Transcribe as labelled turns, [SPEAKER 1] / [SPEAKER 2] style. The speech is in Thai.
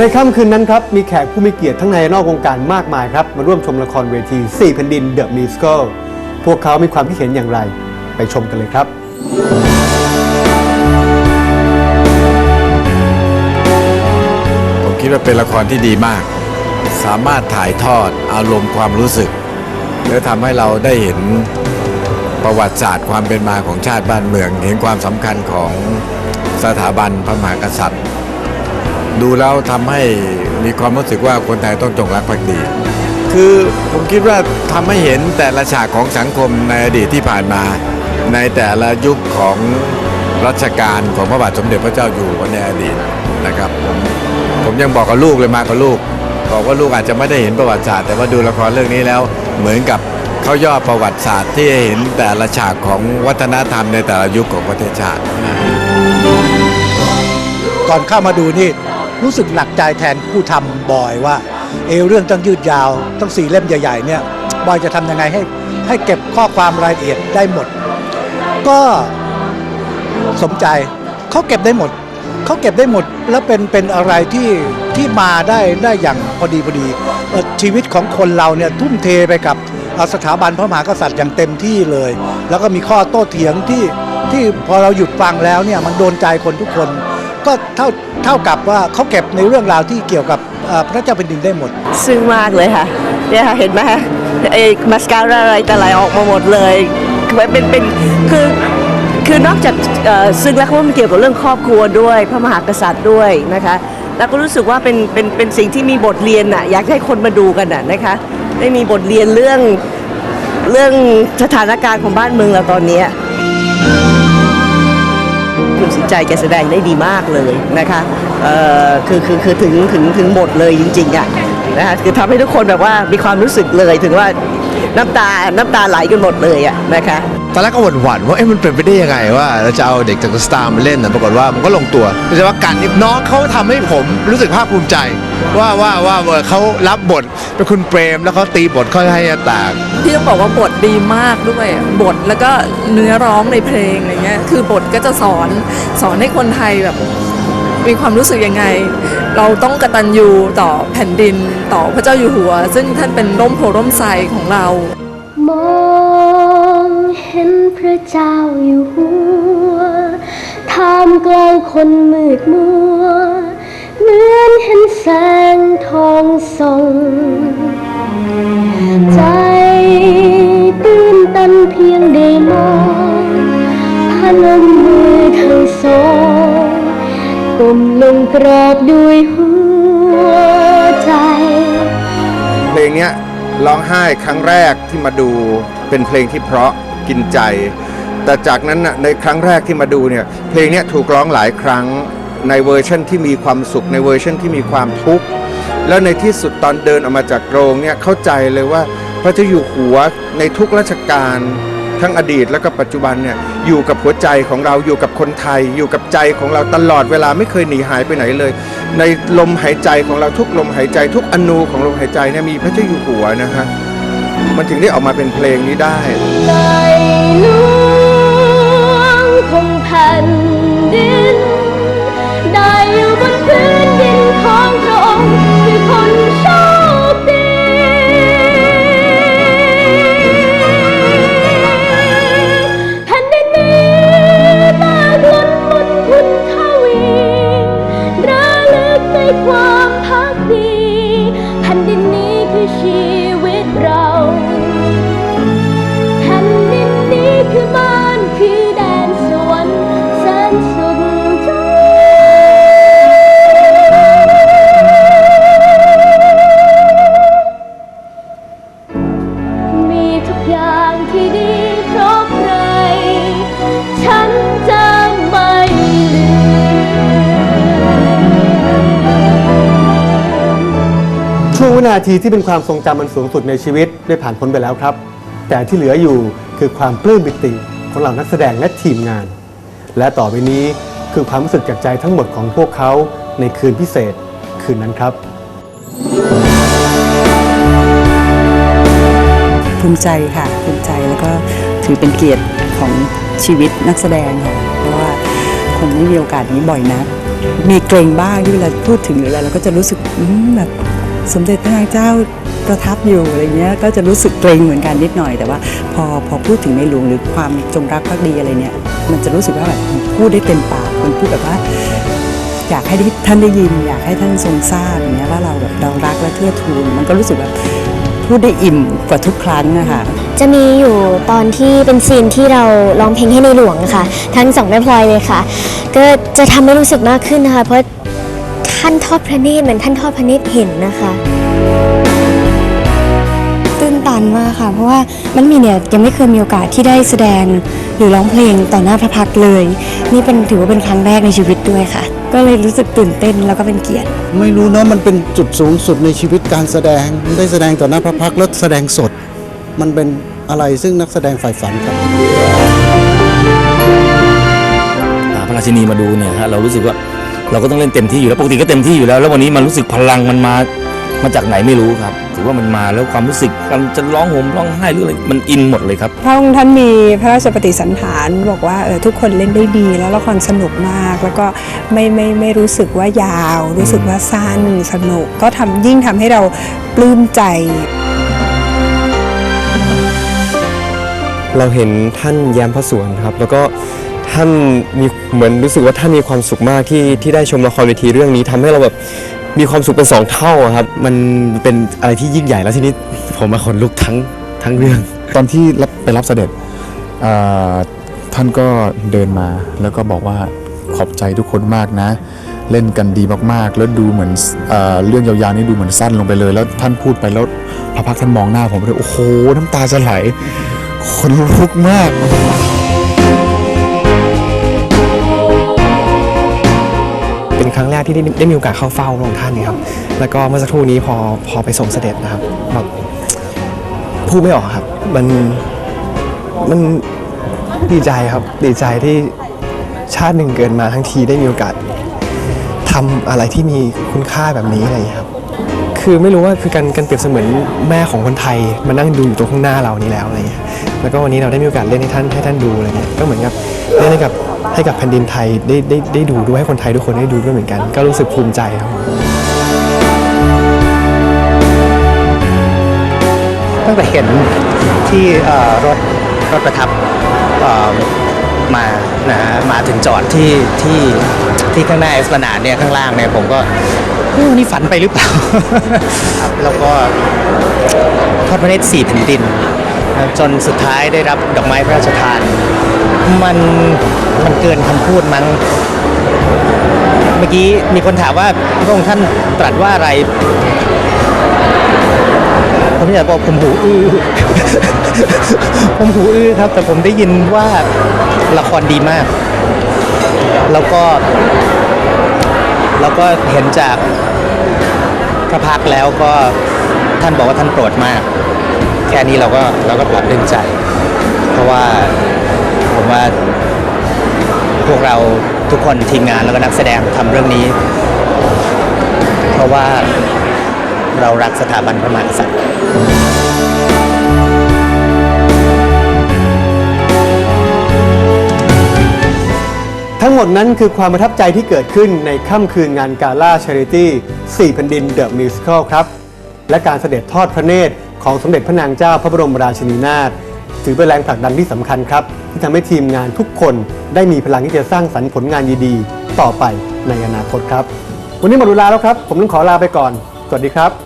[SPEAKER 1] ในค่ำคืนนั้นครับ มีแขกผู้มีเกียรติทั้งในและนอกวงการมากมายครับ มาร่วมชมละครเวที 4 แผ่นดินเดอะมิวสิคลพวกเขามีความคิดเห็นอย่างไร ไปชมกันเลยครับ
[SPEAKER 2] ผมคิดว่าเป็นละครที่ดีมาก สามารถถ่ายทอดอารมณ์ความรู้สึก และทำให้เราได้เห็นประวัติศาสตร์ความเป็นมาของชาติบ้านเมือง เห็นความสำคัญของสถาบันพระมหากษัตริย์ ดูแล้วทำให้มีความรู้สึกว่าคนไทยต้องจงรักภักดี คือผมคิดว่าทำให้เห็นแต่ละฉากของสังคมในอดีตที่ผ่านมา ในแต่ละยุคของรัชกาลของพระบาทสมเด็จพระเจ้าอยู่หัวในอดีตนะครับผมผมยังบอกกับลูกเลยมากับลูก บอกว่าลูกอาจจะไม่ได้เห็นประวัติศาสตร์แต่ว่าดูละครเรื่องนี้แล้วเหมือนกับเขาย่อประวัติศาสตร์ที่เห็นแต่ละฉากของวัฒนธรรมในแต่ละยุคของประเทศชาติ
[SPEAKER 3] ก่อนเข้ามาดูนี่ รู้สึกหนักใจแทนผู้ทำบอยว่าเออเรื่องต้องยืดยาวต้องสี่เล่มใหญ่ๆเนี่ยบอยจะทำยังไงให้ให้เก็บข้อความรายละเอียดได้หมด ก็สมใจเขาเก็บได้หมดเขาเก็บได้หมดแล้วเป็นเป็นอะไรที่ที่มาได้ได้อย่างพอดีพอดีชีวิตของคนเราเนี่ยทุ่มเทไปกับอ่อสถาบันพระมหากษัตริย์อย่างเต็มที่เลย แล้วก็มีข้อโต้เถียงที่ที่พอเราหยุดฟังแล้วเนี่ยมันโดนใจคนทุกคน ก็เท่าเท่ากับว่าเขาเก็บในเรื่องราวที่เกี่ยวกับพระเจ้าแผ่นดินได้หมด
[SPEAKER 4] ซึ้งมากเลยค่ะเนี่ยค่ะเห็นไหมคะไอ้มาสคาร่าอะไรแต่อะไรออกมาหมดเลยคือเป็นเป็นคือคือนอกจากซึ้งแล้วเขามันเกี่ยวกับเรื่องครอบครัวด้วย พระมหากษัตริย์ด้วยนะคะ แล้วก็รู้สึกว่าเป็นเป็นเป็นสิ่งที่มีบทเรียนอะอยากให้คนมาดูกันอะนะคะได้มีบทเรียนเรื่องเรื่องสถานการณ์ของบ้านเมืองเราตอนนี้ คุณสินใจแกแสดงได้ดีมากเลยนะคะคือคือคือถึงถึงถึงหมดเลยจริงๆอะนะคะคือทำให้ทุกคนแบบว่ามีความรู้สึกเลยถึงว่าน้ำตาน้ำตาไหลกันหมดเลยอะนะคะ
[SPEAKER 5] ตอนแรกก็หวั่นหวั่นว่าเอ๊ะมันเป็นไปได้ยังไงว่าเราจะเอาเด็กจากสตาร์มาเล่นนะปรากฏว่ามันก็ลงตัวโดยเฉพาะการที่น้องเขาทำให้ผมรู้สึกภาคภูมิใจ ว่าว่าว่าเขารับบทเป็นคุณเปรมแล้วเขาตีบทเขาให้แตก
[SPEAKER 6] พี่ต้องบอกว่าบทดีมากด้วยบทแล้วก็เนื้อร้องในเพลงอะไรเงี้ยคือบทก็จะสอนสอนให้คนไทยแบบมีความรู้สึกยังไง เราต้องกตัญญูต่อแผ่นดินต่อพระเจ้าอยู่หัว ซึ่งท่านเป็นร่มโพร่มไทรของเรา
[SPEAKER 7] มอ เห็นพระเจ้าอยู่หัวท่ามกลางคนมืดมัว เหมือนเห็นแสงทองส่องใจตื้นตันเพียงได้มองพนมมือทั้งสองก้มลงกราบด้วยหัวใจ
[SPEAKER 8] เพลงเนี้ยร้องไห้ครั้งแรกที่มาดูเป็นเพลงที่เพราะ กินใจ แต่จากนั้นนะในครั้งแรกที่มาดูเนี่ยเพลงนี้ถูกร้องหลายครั้งในเวอร์ชันที่มีความสุขในเวอร์ชันที่มีความทุกข์แล้วในที่สุดตอนเดินออกมาจากโรงเนี่ยเข้าใจเลยว่าพระเจ้าอยู่หัวในทุกราชการทั้งอดีตและก็ปัจจุบันเนี่ยอยู่กับหัวใจของเราอยู่กับคนไทย อยู่กับใจของเราตลอดเวลาไม่เคยหนีหายไปไหนเลย ในลมหายใจของเราทุกลมหายใจ ทุกอนูของลมหายใจเนี่ยมีพระเจ้าอยู่หัวนะฮะ มันถึงได้ออกมาเป็นเพลงนี้ได้
[SPEAKER 1] นาทีที่เป็นความทรงจำมันสูงสุดในชีวิตได้ผ่านพ้นไปแล้วครับ แต่ที่เหลืออยู่คือความปลื้มปิติของเหล่านักแสดงและทีมงาน และต่อไปนี้คือความรู้สึกจากใจทั้งหมดของพวกเขาในคืนพิเศษคืนนั้นครับ
[SPEAKER 9] ภูมิใจค่ะภูมิใจแล้วก็ถือเป็นเกียรติของชีวิตนักแสดงค่ะ เพราะว่าคงไม่มีโอกาสนี้บ่อยนัก มีเกรงบ้างที่เวลาพูดถึงหรืออะไรเราก็จะรู้สึกแบบ สมเด็จพระนางเจ้าประทับอยู่อะไรเงี้ยก็จะรู้สึกเกรงเหมือนกันนิดหน่อย แต่ว่าพอพอพูดถึงในหลวงหรือความจงรักภักดีอะไรเนี่ยมันจะรู้สึกว่าแบบพูดได้เต็มปากมันพูดแบบว่า อยากให้ท่านได้ยิน อยากให้ท่านทรงทราบอย่างเงี้ยว่าเราแบบเรารักและเทื่อทูนมันก็รู้สึกแบบพูดได้อิ่มกว่าทุกครั้งนะคะ
[SPEAKER 10] จะมีอยู่ตอนที่เป็นซีนที่เราร้องเพลงให้ในหลวงค่ะ ทั้งสองแม่พลอยเลยค่ะ ก็จะทำให้รู้สึกมากขึ้นนะคะ เพราะ ท่านทอดพระเนตรเหมือนท่านทอดพระเนตรเห็นนะคะ
[SPEAKER 11] ตื้นตันมากค่ะ เพราะว่ามันมีเนี่ยยังไม่เคยมีโอกาสที่ได้แสดงหรือร้องเพลงต่อหน้าพระพักตร์เลย นี่เป็นถือว่าเป็นครั้งแรกในชีวิตด้วยค่ะ ก็เลยรู้สึกตื่นเต้นแล้วก็เป็นเกียรติ
[SPEAKER 12] ไม่รู้เนอะมันเป็นจุดสูงสุดในชีวิตการแสดงได้แสดงต่อหน้าพระพักตร์แล้วแสดงสด มันเป็นอะไรซึ่งนักแสดงฝ่ายฝันครับ
[SPEAKER 13] อ่าพระราชินีมาดูเนี่ยฮะเรารู้สึกว่า เราก็ต้องเล่นเต็มที่อยู่แล้วปกติก็เต็มที่อยู่แล้ว แล้ววันนี้มันรู้สึกพลังมันมามาจากไหนไม่รู้ครับถือว่ามันมาแล้วความรู้สึกมันจะร้องห่มร้องไห้หรืออะไรมันอินหมดเลยครับ
[SPEAKER 11] พระองค์ท่านมีพระราชปฏิสันฐานบอกว่าเออทุกคนเล่นได้ดีแล้วละครสนุกมาก แล้วก็ไม่ไม่ไม่รู้สึกว่ายาว รู้สึกว่าสั้นสนุก ก็ทำยิ่งทำให้เราปลื้มใจ
[SPEAKER 14] เราเห็นท่านแย้มพระสวนครับ แล้วก็ ท่านมีเหมือนรู้สึกว่าท่านมีความสุขมากที่ที่ได้ชมละครเวทีเรื่องนี้ทำให้เราแบบมีความสุขเป็นสองเท่าอะครับ มันเป็นอะไรที่ยิ่งใหญ่แล้วทีนี้ผมมาขนลุกทั้งทั้งเรื่อง
[SPEAKER 15] ตอนที่รับไปรับเสด็จท่านก็เดินมาแล้วก็บอกว่าขอบใจทุกคนมากนะ เล่นกันดีมากๆ แล้วดูเหมือนอ่าเรื่องยาวๆนี่ดูเหมือนสั้นลงไปเลย แล้วท่านพูดไปแล้วพระพักท่านมองหน้าผมเลยโอ้โห น้ำตาจะไหลคนลุกมาก
[SPEAKER 14] ครั้งแรกที่ได้ได้มีโอกาสเข้าเฝ้าพระองค์ท่านนะครับ แล้วก็เมื่อสักครู่นี้พอพอไปส่งเสด็จนะครับแบบพูดไม่ออกครับ มันมันดีใจครับ ดีใจที่ชาติหนึ่งเกิดมาทั้งทีได้มีโอกาสทำอะไรที่มีคุณค่าแบบนี้อะไรอย่างนี้ครับ คือไม่รู้ว่าคือการการเปรียบเสมือนแม่ของคนไทยมานั่งดูอยู่ตรงข้างหน้าเรานี่แล้วอะไรเงี้ย แล้วก็วันนี้เราได้มีโอกาสเล่นให้ท่านให้ท่านดูอะไรเงี้ยก็เหมือนกับเล่นให้กับให้กับแผ่นดินไทยได้ได้ได้ดูด้วยให้คนไทยทุกคนได้ดูด้วยเหมือนกัน ก็รู้สึกภูมิใจครับผม
[SPEAKER 16] ตั้งแต่เห็นที่เอ่อรถรถประทับเอ่อมานะฮะมาถึงจอดที่ที่ที่ข้างหน้าเอสพนาดเนี่ยข้างล่างเนี่ยผมก็เอ๊ะวันนี้ฝันไปหรือเปล่า ครับแล้วก็ทอดพระเนตรสี่แผ่นดิน จนสุดท้ายได้รับดอกไม้พระราชทาน มันมันเกินคำพูดมั้ง เมื่อกี้มีคนถามว่าพระองค์ท่านตรัสว่าอะไร ผมอยากบอกผมหูอื้อ ผมหูอื้อครับ แต่ผมได้ยินว่าละครดีมาก แล้วก็ แล้วก็เห็นจากพระพักตร์แล้วก็ท่านบอกว่าท่านโปรดมาก แค่นี้เราก็เราก็ปรับดึงใจ เพราะว่าผมว่าพวกเราทุกคนทีมงานแล้วก็นักแสดงทำเรื่องนี้ เพราะว่าเรารักสถาบันพระมหากษัตริย์
[SPEAKER 1] ทั้งหมดนั้นคือความประทับใจที่เกิดขึ้นในค่ำคืนงานกาล่าชาริตี้4แผ่นดินเดอะมิวสิคลครับ และการเสด็จทอดพระเนตรของสมเด็จพระนางเจ้าพระบรมราชินีนาถถือเป็นแรงผลักดันที่สำคัญครับ ที่ทำให้ทีมงานทุกคนได้มีพลังที่จะสร้างสรรค์ผลงานดีๆ ต่อไปในอนาคตครับ วันนี้หมดเวลาแล้วครับ ผมต้องขอลาไปก่อน สวัสดีครับ